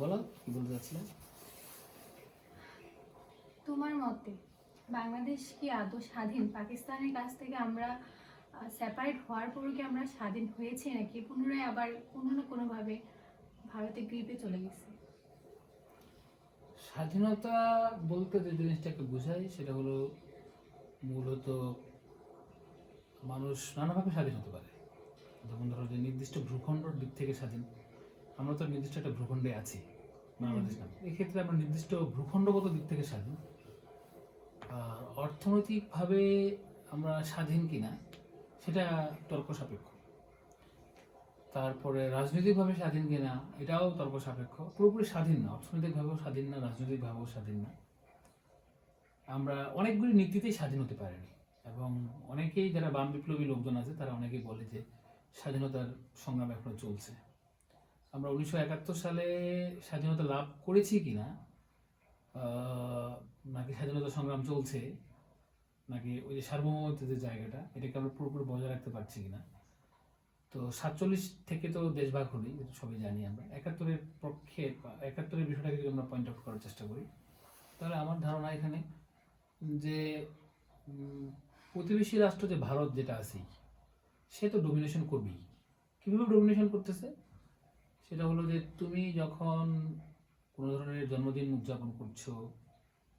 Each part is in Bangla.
বলো কি বলতে চাচ্ছিলে? তোমার মতে বাংলাদেশ কি আদৌ স্বাধীন? পাকিস্তানের কাছ থেকে আমরা সেপারেট হওয়ার পরও কি আমরা স্বাধীন হয়েছে নাকি? পুনরায় আবার কোনো না কোনোভাবে ভারতের গ্রিপে চলে গেছে। স্বাধীনতা বলতে যে জিনিসটাকে বোঝাই সেটা হলো মূলত মানুষ নানাভাবে স্বাধীন হতে পারে। যেমন ধরো যে নির্দিষ্ট ভূখণ্ডর দিক থেকে স্বাধীন। আমরা তো নির্দিষ্ট একটা ভূখণ্ডে আছি বাংলাদেশ নামে এক্ষেত্রে আমরা নির্দিষ্ট ভূখণ্ডগত দিক থেকে স্বাধীন আর অর্থনৈতিকভাবে আমরা স্বাধীন কিনা সেটা তর্ক সাপেক্ষ তারপরে রাজনৈতিকভাবে স্বাধীন কিনা এটাও তর্ক সাপেক্ষ পুরোপুরি স্বাধীন না অর্থনৈতিকভাবেও স্বাধীন না রাজনৈতিকভাবেও স্বাধীন না। আমরা অনেকগুলি নীতিতেই স্বাধীন হতে পারিনি। এবং অনেকেই যারা বাম বিপ্লবী লোকজন আছে তারা অনেকেই বলে যে স্বাধীনতার সংগ্রাম এখনও চলছে। আমরা উনিশশো একাত্তর সালে স্বাধীনতা লাভ করেছি কি না নাকি স্বাধীনতা সংগ্রাম চলছে, নাকি ওই যে সার্বভৌমত্বের যে জায়গাটা, এটাকে আমরা পুরোপুরি বজায় রাখতে পারছি কি না তো সাতচল্লিশ থেকে তো দেশভাগ হলি সবাই জানি আমরা। একাত্তরের পক্ষে, একাত্তরের বিষয়টাকে যদি আমরা পয়েন্ট আউট করার চেষ্টা করি, তাহলে আমার ধারণা এখানে যে প্রতিবেশী রাষ্ট্র যে ভারত যেটা আছে সে তো ডোমিনেশন করবেই। কীভাবে ডোমিনেশন করতেছে? সেটা হলো যে তুমি যখন কোনো ধরনের জন্মদিন উদযাপন করছ,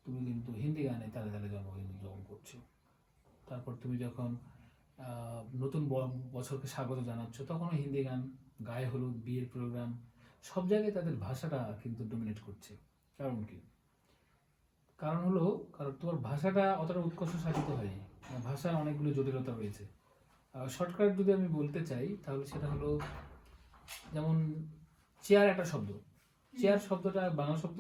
তুমি কিন্তু হিন্দি গানে তালে তালে জন্মদিন উদযাপন করছ। তারপর তুমি যখন নতুন বছরকে স্বাগত জানাচ্ছ, তখনও হিন্দি গান, গায়ে হলুদ, বিয়ের প্রোগ্রাম সব জায়গায় তাদের ভাষাটা কিন্তু ডোমিনেট করছে। কারণ কি? কারণ হলো, কারণ তোমার ভাষাটা অতটা উৎকর্ষ সাধিত হয়নি। ভাষার অনেকগুলো জটিলতা রয়েছে। শর্টকাট যদি আমি বলতে চাই, তাহলে সেটা হলো যেমন চেয়ার একটা শব্দ। চেয়ার শব্দটা বাংলা শব্দ?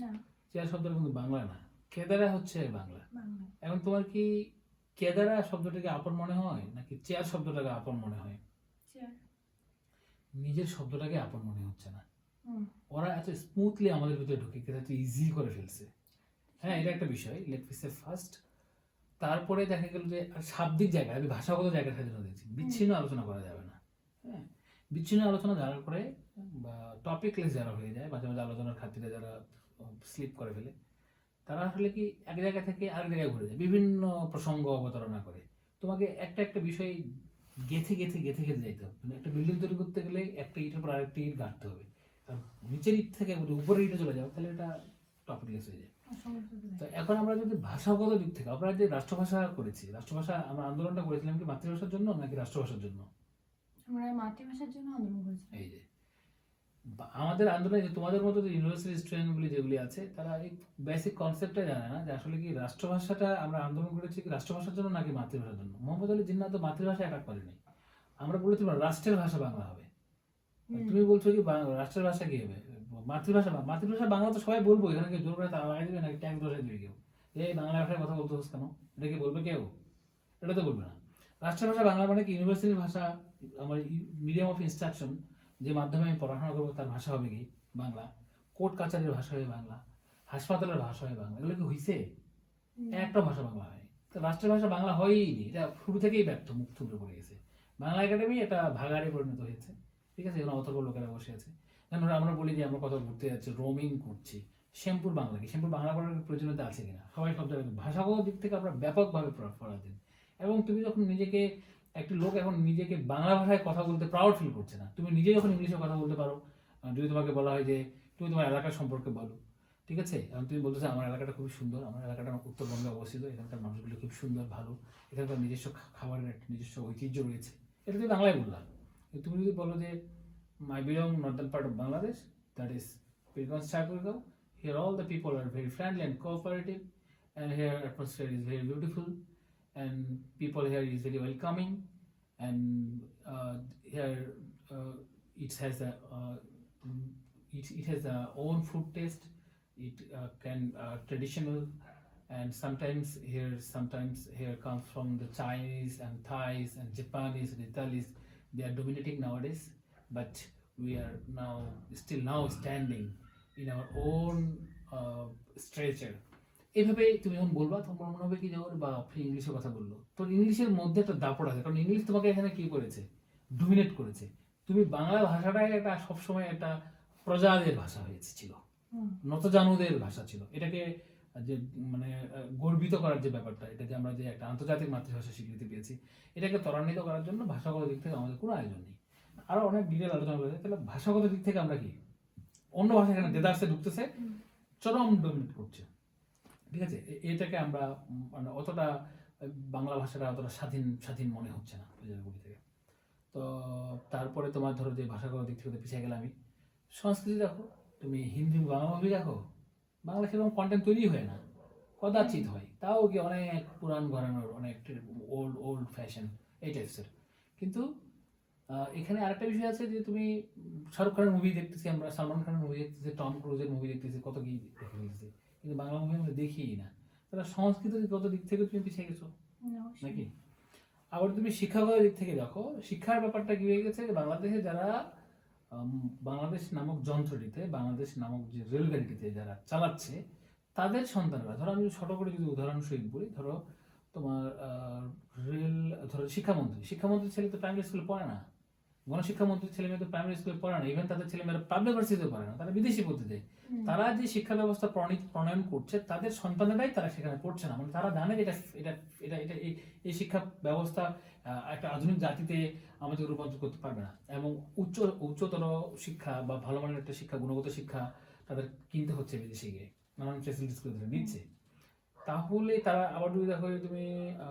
না। চেয়ার শব্দটা কিন্তু বাংলা না। কেদারা হচ্ছে বাংলা। এখন তোমার কি কেদারা শব্দটাকে আপন মনে হয় নাকি চেয়ার শব্দটাকে আপন মনে হয়? নিজের শব্দটাকে আপন মনে হচ্ছে না। ওরা এত স্মুথলি আমাদের ভিতরে ঢুকে গেছে এত ইজি করে ফেলছে। হ্যাঁ এটা একটা বিষয়। লেট মি সে ফার্স্ট তারপরে দেখা গেল যে শাব্দিক জায়গায় আমি ভাষাগত জায়গায় সাথে দিচ্ছি বিচ্ছিন্ন আলোচনা করা যাবে না। হ্যাঁ বিচ্ছিন্ন আলোচনা যারা করে, বা টপিকলেস যারা হয়ে যায়, মাঝে মাঝে আলোচনার খাতিরে যারা স্লিপ করে ফেলে, তারা আসলে কি এক জায়গা থেকে আরেক জায়গায় ঘুরে যায়, বিভিন্ন প্রসঙ্গ অবতারণা করে। তোমাকে একটা একটা বিষয় গেথে গেথে গেথে গেথে যাইতে হবে। মানে একটা বিল্ডিং তৈরি করতে গেলে একটা ইটের পর আরেকটা ইট গাঁটতে হবে। আর নিচের ইট থেকে উপরের ইটে চলে যাও তাহলে এটা টপিকলেস হয়ে যায়। তো এখন আমরা যদি ভাষাগত দিক থেকে, আমরা যে রাষ্ট্রভাষা করেছি, রাষ্ট্রভাষা আমরা আন্দোলনটা করেছিলাম কি মাতৃভাষার জন্য নাকি রাষ্ট্রভাষার জন্য? আমরা মাতৃভাষার জন্য আন্দোলন এই যে আমাদের আন্দোলনে যে তোমাদের মতো যে ইউনিভার্সিটি স্টুডেন্টগুলি যেগুলি আছে তারা এই বেসিক কনসেপ্টটা জানে না যে আসলে কি রাষ্ট্রভাষাটা আমরা আন্দোলন করেছি কি রাষ্ট্রভাষার জন্য নাকি মাতৃভাষার জন্য। মোহাম্মদ আলী জিন্না তো মাতৃভাষা অ্যাটাক করেনি। আমরা বলেছিলাম রাষ্ট্রের ভাষা বাংলা হবে। তুমি বলছো কি রাষ্ট্রের ভাষা কি হবে? মাতৃভাষা মাতৃভাষা বাংলা তো সবাই বলব এখানে কেউ জোর করে তারা দিবে নাকি ট্যাঙ্ক দোষাই দিবে কেউ? এই বাংলা ভাষায় কথা বলতে হচ্ছে কেন? এটা কি বলবে কেউ? এটা তো বলবে না। রাষ্ট্রের ভাষা বাংলা মানে কি? ইউনিভার্সিটির ভাষা আমার মিডিয়াম অফ ইনস্ট্রাকশন যে মাধ্যমে আমি পড়াশোনা করব তার ভাষা হবে কি? বাংলা। কোর্ট কাছারির ভাষা হবে বাংলা। হাসপাতালের ভাষা হবে বাংলা। এগুলো কি হয়েছে একটা ভাষা বাংলা হয়। তো রাষ্ট্রের ভাষা বাংলা হয়ই নি। এটা শুরু থেকেই ব্যর্থ মুখ থুবড়ে পড়ে গেছে। বাংলা একাডেমি এটা ভাগাড়ে পরিণত হয়েছে। ঠিক আছে? এখানে অথর্ব লোকেরা বসে আছে। যেমন আমরা বলি যে আমরা কোথাও ঘুরতে যাচ্ছি রোমিং করছি। শ্যাম্পুর বাংলা কি? শ্যামপুর বাংলা করার প্রয়োজনীয়তা আছে কিনা? সবাই সব জায়গায়। ভাষাগত দিক থেকে আমরা ব্যাপকভাবে পড়াতেন। এবং তুমি যখন নিজেকে একটি লোক এখন নিজেকে বাংলা ভাষায় কথা বলতে প্রাউড ফিল করছে না। তুমি নিজে যখন ইংলিশে কথা বলতে পারো যদি তোমাকে বলা হয় যে, তুমি তোমার এলাকার সম্পর্কে বলো। ঠিক আছে? এখন তুমি বলতেছো আমার এলাকাটা খুবই সুন্দর, আমার এলাকাটা আমার উত্তরবঙ্গে অবস্থিত, এখানকার মানুষগুলো খুব সুন্দর, ভালো, এখানকার নিজস্ব খাবারের একটা নিজস্ব ঐতিহ্য রয়েছে। এটা তুমি বাংলায় বললাম তুমি যদি বলো যে my belong northern part of Bangladesh that is Pirganj Thakurgaon here all the people are very friendly and cooperative and here atmosphere is very beautiful and people here is very welcoming. And uh, here uh, it has a uh, it, it has a own food taste. It uh, can uh, traditional. And sometimes here sometimes here comes from the chinese and thais and japanese and italis they are dominating nowadays but we are now still now standing in our own uh, stature এইভাবে তুমি যখন বলবা তখন মনে হবে কি যে ওর বাপ ইংলিশে কথা বলল। তোর ইংলিশের মধ্যে একটা দাপড় আছে কারণ ইংলিশ তোমাকে এখানে কি করেছে? ডোমিনেট করেছে। তুমি বাংলা ভাষাটাই একটা সবসময় একটা প্রজাদের ভাষা হয়েছে ছিল। নতজানুদের ভাষা ছিল। এটাকে যে মানে গর্বিত করার যে ব্যাপারটা এটা যে আমরা যে একটা আন্তর্জাতিক মাতৃভাষা স্বীকৃতি পেয়েছি এটাকে ত্বরান্বিত করার জন্য ভাষাগত দিক থেকে আমাদের কোনো আয়োজন নেই। আরও অনেক ডিটেল আলোচনা করেছে। তাহলে ভাষাগত দিক থেকে আমরা কি? অন্য ভাষা এখানে দেদার্সে ঢুকতেছে। চরম ডমিনেট করছে। ঠিক আছে? এটাকে আমরা মানে অতটা বাংলা ভাষাটা অতটা স্বাধীন স্বাধীন মনে হচ্ছে না জায়গাগুলি থেকে। তো তারপরে তোমার ধরো যে ভাষাগত দিক থেকে পিছিয়ে গেলে আমি। সংস্কৃতি দেখো, তুমি হিন্দি, বাংলা মুভি দেখো, বাংলা সেরকম কন্টেন্ট তৈরি হয় না। কদাচিৎ হয়, তাও কি অনেক পুরান ঘরানোর, অনেক ওল্ড ওল্ড ফ্যাশন এই টাইপসের কিন্তু এখানে আরেকটা বিষয় আছে যে তুমি শাহরুখ খানের মুভি দেখতেছি আমরা, সালমান খানের মুভি দেখতেছি, টম ক্রুজের মুভি দেখতেছি, কত কি দেখে ফেলতেছি কিন্তু বাংলা মুভি আমরা দেখিই না। তাহলে সংস্কৃতিগত দিক থেকে তুমি পিছিয়ে গেছো? নাকি? আবার তুমি শিক্ষাগত দিক থেকে দেখো শিক্ষার ব্যাপারটা কি হয়ে গেছে? বাংলাদেশে যারা বাংলাদেশ নামক যন্ত্রটিতে বাংলাদেশ নামক যে রেলগাড়িটিতে যারা চালাচ্ছে তাদের সন্তানরা ধরো আমি ছোট করে যদি উদাহরণসহিত বলি ধরো তোমার রেল ধরো শিক্ষামন্ত্রী শিক্ষামন্ত্রীর ছেলে তো প্রাইমারি স্কুলে পড়ে না। গণশিক্ষামন্ত্রীর ছেলে মেয়েদের প্রাইমারি স্কুলে পড়ে না ইভেন তাদের ছেলে মেয়েরা পাবলিক ভার্সিটিতে পড়ে না তারা বিদেশি পদ্ধতিতে। তারা যে শিক্ষা ব্যবস্থা প্রণয়ন করছে তাদের সন্তানেরাই তারা সেখানে পড়ছে না। মানে তারা জানে যে এটা এটা এটা এটা এই- শিক্ষা ব্যবস্থা একটা আধুনিক জাতিতে আমাদের রূপান্তর করতে পারবে না। এবং উচ্চ উচ্চতর শিক্ষা বা ভালো মানের একটা শিক্ষা গুণগত শিক্ষা তাদের কিনতে হচ্ছে বিদেশে গিয়ে নানান ফেসিলিটিস করে তারা নিচ্ছে। তাহলে তারা আবার যদি দেখো তুমি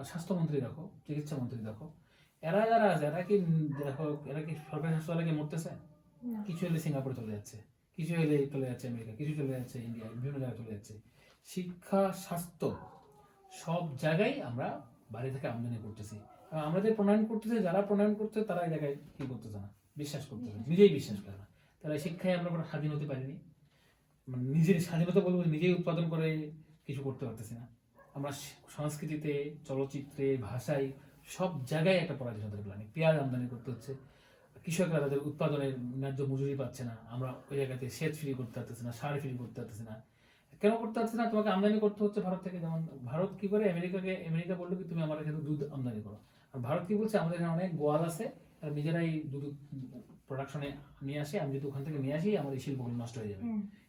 স্বাস্থ্যমন্ত্রী দেখো চিকিৎসা মন্ত্রী দেখো এরা যারা আছে এরা কি দেখো এরা কি সরকারি হাসপাতালে গিয়ে মরতেছে? কিছু হলে সিঙ্গাপুর চলে যাচ্ছে কিছু হলে চলে যাচ্ছে আমেরিকা কিছু চলে যাচ্ছে ইন্ডিয়া বিভিন্ন জায়গায় চলে যাচ্ছে। শিক্ষা স্বাস্থ্য সব জায়গায় আমরা বাইরে থেকে আমদানি করতেছি। যে প্রণয়ন করতেছে যারা প্রণয়ন করছে তারা এই জায়গায় কি করতেছে না? বিশ্বাস করতেছে নিজেই বিশ্বাস করে না। তাহলে শিক্ষায় আমরা কোনো স্বাধীন হতে পারিনি। মানে নিজের স্বাধীনতা বলব নিজেই উৎপাদন করে কিছু করতে পারতেছি না। আমরা সংস্কৃতিতে চলচ্চিত্রে ভাষায় সব জায়গায় একটা পরাধীনতার প্ল্যানিং পেঁয়াজ আমদানি করতে হচ্ছে। কৃষকরা তাদের উৎপাদনের ন্যায্য মজুরি পাচ্ছে না। আমরা ওই জায়গাতে সেচ ফ্রি করতে পারতেছি না সার ফ্রি করতে পারতেছি না। কেন করতে পারছি না? তোমাকে আমদানি করতে হচ্ছে ভারত থেকে। যেমন ভারত কি করে? আমেরিকাকে আমেরিকা বলল কি তুমি আমার এখানে দুধ আমদানি করো। আর ভারত কি বলছে? আমাদের এখানে অনেক গোয়াল আছে। আর নিজেরাই দুধ প্রোডাকশনে নিয়ে আসে। আমি যদি ওখান থেকে নিয়ে আসি আমার এই শিল্পগুলো নষ্ট হয়ে যাবে।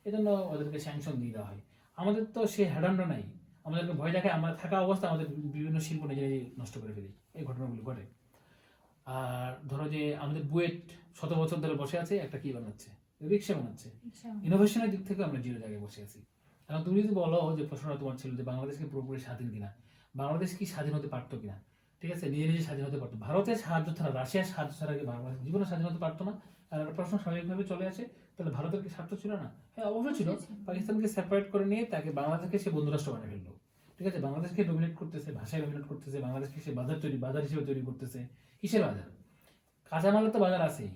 এজন্য ওদেরকে স্যাংশন দিয়ে দেওয়া হয়। আমাদের তো সে হেডান্ড নাই। আমাদেরকে ভয় দেখায় আমরা থাকা অবস্থা আমাদের বিভিন্ন শিল্প নিজেরাই নষ্ট করে ফেলি। এই ঘটনাগুলো ঘটে। আর ধরো যে আমাদের বুয়েট শত বছর ধরে বসে আছে একটা কি বানাচ্ছে। রিক্সা বানাচ্ছে। ইনোভেশনের দিক থেকে আমরা জিরো জায়গায় বসে আছি। এখন তুমি যদি বলো যে প্রশ্নটা তোমার ছিল যে বাংলাদেশকে পুরোপুরি স্বাধীন কিনা বাংলাদেশ কি স্বাধীন হতে পারতো কিনা? ঠিক আছে নিজে নিজে স্বাধীন হতে পারতো। ভারতের সাহায্য ছাড়া রাশিয়ার সাহায্য ছাড়া কি বাংলাদেশ জীবনে স্বাধীন হতে পারতো না। আর একটা প্রশ্ন স্বাভাবিকভাবে চলে আসে তাহলে ভারতের কি স্বার্থ ছিল না? হ্যাঁ অবশ্যই ছিল। পাকিস্তানকে সেপারেট করে নিয়ে তাকে বাংলাদেশকে সে বন্ধু রাষ্ট্র বানিয়ে ফেলল। ঠিক আছে বাংলাদেশকে ডোমিনেট করতেছে ভাষায় ডোমিনেট করতেছে বাংলাদেশকে সে বাজার তৈরি বাজার হিসেবে তৈরি করতেছে। কিসের বাজার? কাঁচামালের তো বাজার আছেই।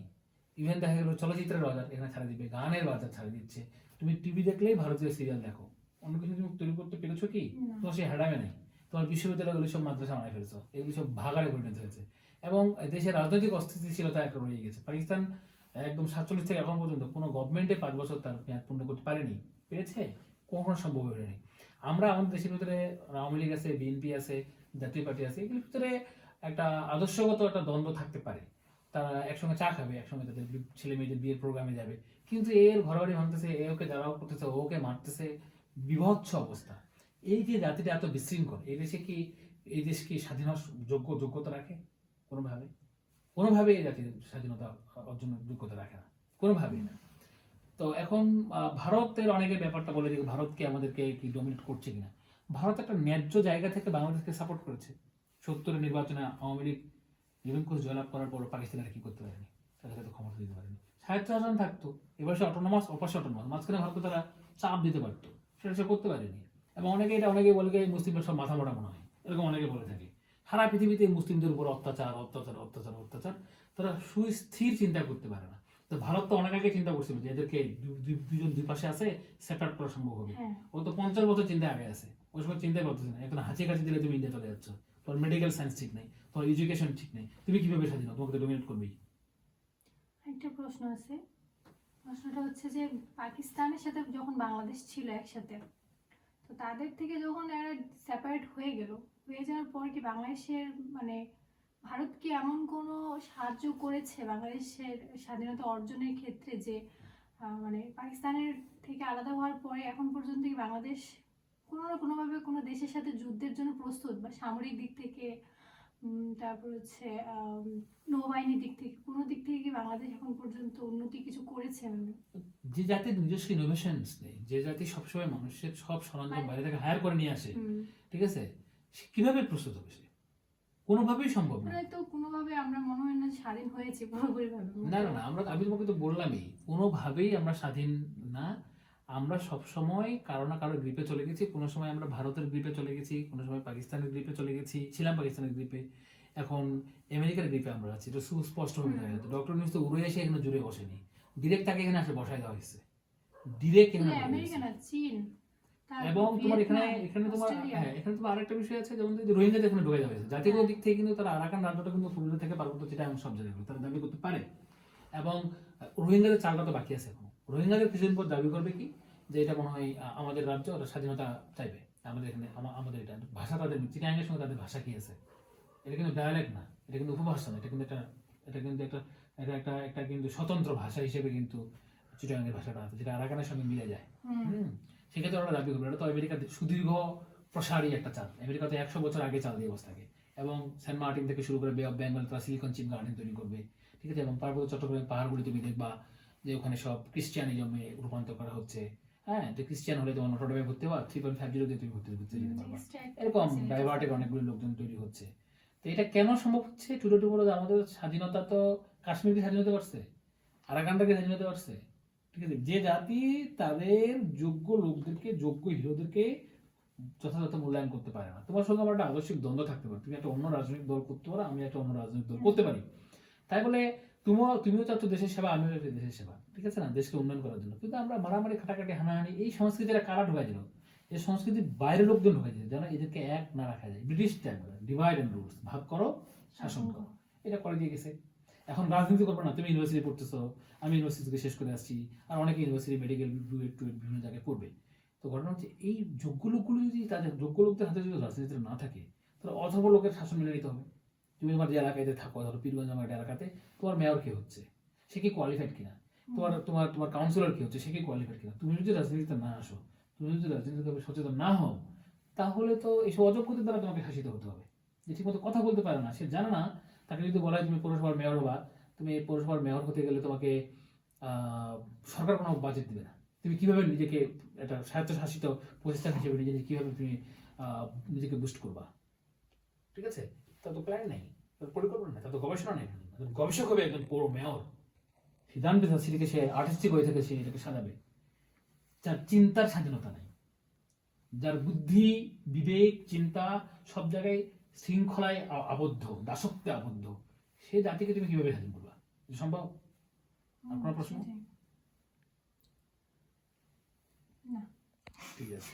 ইভেন দেখা গেলো চলচ্চিত্রের বাজার এখানে ছাড়া দিবে গানের বাজার ছাড়া দিচ্ছে। তুমি টিভি দেখলেই ভারতীয় সিরিয়াল দেখো। অন্য কিছু তুমি তৈরি করতে পেরেছ কি। তোমার সেই হ্যাডামে নেই। তোমার বিশ্ববিদ্যালয়গুলি সব মাদ্রাসা বানায় ফেলছো। এগুলি সব ভাগাড়ে পরিণত হয়েছে। এবং দেশের রাজনৈতিক অস্থিতিশীলতা একটা রয়ে গেছে। পাকিস্তান একদম সাতচল্লিশ থেকে এখন পর্যন্ত কোনো গভর্নমেন্টে পাঁচ বছর তার মেয়াদ পূর্ণ করতে পারেনি। পেরেছে? কখনো সম্ভব হয়নি আমরা আমাদের দেশের ভিতরে আওয়ামী লীগ আছে বিএনপি আছে, জাতীয় পার্টি আছে, এগুলির ভিতরে একটা আদর্শগত একটা দ্বন্দ্ব থাকতে পারে। তারা একসঙ্গে চা খাবে, একসঙ্গে তাদের ছেলে মেয়েদের বিয়ের প্রোগ্রামে যাবে। কিন্তু এর ঘরবাড়ি ভাঙতেছে এ ওকে জ্বালাও করতেছে ওকে মারতেছে। বিভৎস অবস্থা। এই যে জাতিটা এত বিশৃঙ্খল, এই দেশে কি, এই দেশ কি স্বাধীন যোগ্য, যোগ্যতা রাখে? কোনোভাবে। কোনোভাবে এই জাতির স্বাধীনতা অর্জনের যোগ্যতা রাখে না। কোনোভাবেই না। তো এখন ভারতের অনেকে ব্যাপারটা বলে যে ভারতকে আমাদেরকে কি ডমিনেট করছে কিনা? ভারত একটা ন্যায্য জায়গা থেকে বাংলাদেশকে সাপোর্ট করেছে। সত্তরের নির্বাচনে আওয়ামী লীগ নিরঙ্কুশ জয়লাভ করার পর পাকিস্তানের কি করতে পারেনি? তাদেরকে তো ক্ষমতা দিতে পারেনি। স্বায়ত্তশাসন থাকতো। এবার সে অটোনমাস অপাশে অটোনমাস মাঝখানে ভারতকে তারা চাপ দিতে পারতো। সেটা সে করতে পারেনি। এবং অনেকে এটা অনেকে বলে যে মুসলিমদের সব মাথা মোটা মনে হয়। এরকম অনেকে বলে থাকে। সারা পৃথিবীতে মুসলিমদের উপর অত্যাচার অত্যাচার অত্যাচার অত্যাচার। তারা সুস্থির চিন্তা করতে পারে না। তো ভারত তো অনেক আগে চিন্তা করছিল যে এদেরকে দুজন দুই পাশে আছে সেপারেট করা সম্ভব হবে। হ্যাঁ। ও তো পঞ্চাশ বছর চিন্তা আগে আছে। ওই সময় চিন্তাই করতেছে না। এখন হাঁচি কাছে দিলে তুমি ইন্ডিয়া চলে যাচ্ছ। তোর মেডিকেল সায়েন্স ঠিক নেই। তোর এডুকেশন ঠিক নেই। তুমি কীভাবে স্বাধীন? তোমাকে ডোমিনেট করবেই। একটা প্রশ্ন আছে। প্রশ্নটা হচ্ছে যে পাকিস্তানের সাথে যখন বাংলাদেশ ছিল একসাথে তো তাদের থেকে যখন এরা সেপারেট হয়ে গেল, হয়ে যাওয়ার পর কি বাংলাদেশের মানে ভারত কি এমন কোনো সাহায্য করেছে বাংলাদেশের স্বাধীনতা অর্জনের ক্ষেত্রে যে মানে পাকিস্তানের থেকে আলাদা হওয়ার পরে এখন পর্যন্ত কি বাংলাদেশ কোনো না কোনোভাবে কোনো দেশের সাথে যুদ্ধের জন্য প্রস্তুত বা সামরিক দিক থেকে তারপর হচ্ছে নৌবাহিনীর দিক থেকে কোনো দিক থেকে কি বাংলাদেশ এখন পর্যন্ত উন্নতি কিছু করেছে? যে জাতির নিজস্ব ইনোভেশনস নেই যে জাতি সবসময় মানুষের সব সরঞ্জাম বাইরে থেকে হায়ার করে নিয়ে আসে ঠিক আছে? সে কীভাবে প্রস্তুত হবে সে? কোনোভাবেই সম্ভব না। তো কোনোভাবে আমরা মনে হয় না স্বাধীন হয়েছে পুরোপুরি ভাবে না না না আমরা আমি তোমাকে তো বললামই কোনোভাবেই আমরা স্বাধীন না আমরা সব সময় কারও না কারও গ্রিপে চলে গেছি। কোনো সময় আমরা ভারতের গ্রিপে চলে গেছি কোনো সময় পাকিস্তানের গ্রিপে চলে গেছি ছিলাম পাকিস্তানের গ্রিপে এখন আমেরিকার গ্রিপে আমরা আছি এটা সুস্পষ্ট হয়ে। গেছে। ডক্টর নিউজ তো উড়ে এসে এখানে জুড়ে বসেনি। ডিরেক্ট তাকে এখানে আসে বসায় দেওয়া হয়েছে। ডিরেক্ট এখানে তারপর এবং তোমার এখানে এখানে তোমার। হ্যাঁ এখানে তোমার আরেকটা বিষয় আছে যেমন রোহিঙ্গাদের এখানে ঢুকে যাবে জাতিগত দিক থেকে কিন্তু তারা আরাকান রাজ্যটা কিন্তু পূর্ব থেকে পার্বত্য চিটা এমন সব জায়গায় তারা দাবি করতে পারে। এবং রোহিঙ্গাদের চালটা তো বাকি আছে এখন। রোহিঙ্গাদের কিছুদিন পর দাবি করবে কি? যে এটা মনে হয় আমাদের রাজ্য ওরা স্বাধীনতা চাইবে। আমাদের এখানে আমাদের এটা ভাষা তাদের চিটাঙ্গের সঙ্গে তাদের ভাষা কি আছে? এটা কিন্তু ডায়ালেক্ট না এটা কিন্তু উপভাষা না এটা কিন্তু একটা এটা কিন্তু একটা এটা একটা একটা কিন্তু স্বতন্ত্র ভাষা হিসেবে কিন্তু চিটাঙ্গের ভাষাটা আছে যেটা আরাকানের সঙ্গে মিলে যায়। হুম, সেক্ষেত্রে ওরা দাবি করবে এটা তো আমেরিকাতে সুদীর্ঘ প্রসারী একটা চাল। আমেরিকাতে একশো বছর আগে চাল দিয়ে বসে থাকে এবং সেন্ট মার্টিন থেকে শুরু করে বে অফ বেঙ্গল তারা সিলিকন চিপ গার্ডেন তৈরি করবে। ঠিক আছে? এবং পার্বত্য চট্টগ্রামের পাহাড়গুলি তুমি দেখবা যে ওখানে সব ক্রিশ্চিয়ানিজমে রূপান্তর করা হচ্ছে। হ্যাঁ যে খ্রিস্টান হলে তোমার নটরডেমে ভর্তি হওয়া থ্রি পয়েন্ট ফাইভ জিরো দিয়ে তুমি ভর্তি ভর্তি যেতে পারবা এরকম ডাইভার্টেড অনেকগুলো লোকজন তৈরি হচ্ছে। তো এটা কেন সম্ভব হচ্ছে? টুটো টু বলে আমাদের স্বাধীনতা তো কাশ্মীরকে স্বাধীনতা পারছে আরাকানটাকে স্বাধীনতা পারছে ঠিক আছে? যে জাতি তাদের যোগ্য লোকদেরকে যোগ্য হিরোদেরকে যথাযথ মূল্যায়ন করতে পারে না। তোমার সঙ্গে আমার একটা আদর্শিক দ্বন্দ্ব থাকতে পারে। তুমি একটা অন্য রাজনৈতিক দল করতে পারো আমি একটা অন্য রাজনৈতিক দল করতে পারি। তাই বলে তুমিও তুমিও চাচ্ছ দেশের সেবা, আমিও চাচ্ছি দেশের সেবা। ঠিক আছে না? দেশকে উন্নয়ন করার জন্য। কিন্তু আমরা মারামারি, খাটাখাটি, হানাহানি, এই সংস্কৃতিটা কারা ঢুকাই দিল এই সংস্কৃতির বাইরের লোকজন ঢুকাই দিল যেন এদেরকে এক না রাখা যায়। British time divide and rules ভাগ করো, শাসন করো। এটা করে দিয়ে গেছে। এখন রাজনীতি করবে না। তুমি ইউনিভার্সিটি পড়তেছো, আমি ইউনিভার্সিটি থেকে শেষ করে আসছি, আর অনেকে ইউনিভার্সিটি মেডিকেল টুয়েট বিভিন্ন জায়গায় পড়বে তো ঘটনা হচ্ছে, এই যোগ্য লোকগুলো যদি তাদের, যোগ্য লোকদের হাতে যদি রাজনীতিতে না থাকে, তাহলে অথর্ব লোকের শাসন মেনে নিতে হবে। তুমি তোমার যে এলাকাতে থাকো ধরো পীরগঞ্জ আমার একটা এলাকাতে তোমার মেয়র কে হচ্ছে? সে কি কোয়ালিফাইড কিনা? তোমার তোমার তোমার কাউন্সিলর কি হচ্ছে? সে কি কোয়ালিফাইড কিনা? তুমি যদি রাজনীতিতে না আসো তুমি যদি রাজনীতিতে সচেতন না হও তাহলে তো এইসব অযোগ্যদের দ্বারা তোমাকে শাসিত হতে হবে। যে ঠিকমতো কথা বলতে পারে না সে জানে না তাকে যদি বলা হয় তুমি পৌরসভার মেয়র হবা তুমি এই পৌরসভার মেয়র হতে গেলে তোমাকে সরকার কোনো বাজেট দেবে না। তুমি কীভাবে নিজেকে একটা স্বায়ত্তশাসিত প্রতিষ্ঠান হিসেবে নিজে নিজে কীভাবে তুমি নিজেকে বুস্ট করবা? ঠিক আছে? তার তো প্ল্যান নেই তার পরিকল্পনা নেই তার তো গবেষণা নেই। গবেষক হবে একজন পৌর মেয়র সিদ্ধান্ত সিটিকে সে আর্টিস্টিক হয়ে থাকে সে এটাকে সাজাবে। যার চিন্তার স্বাধীনতা নেই। যার বুদ্ধি বিবেক চিন্তা সব জায়গায় শৃঙ্খলায় আবদ্ধ দাসত্বে আবদ্ধ সে জাতিকে তুমি কীভাবে স্বাধীন করবা? সম্ভব? আপনার প্রশ্ন? ঠিক আছে।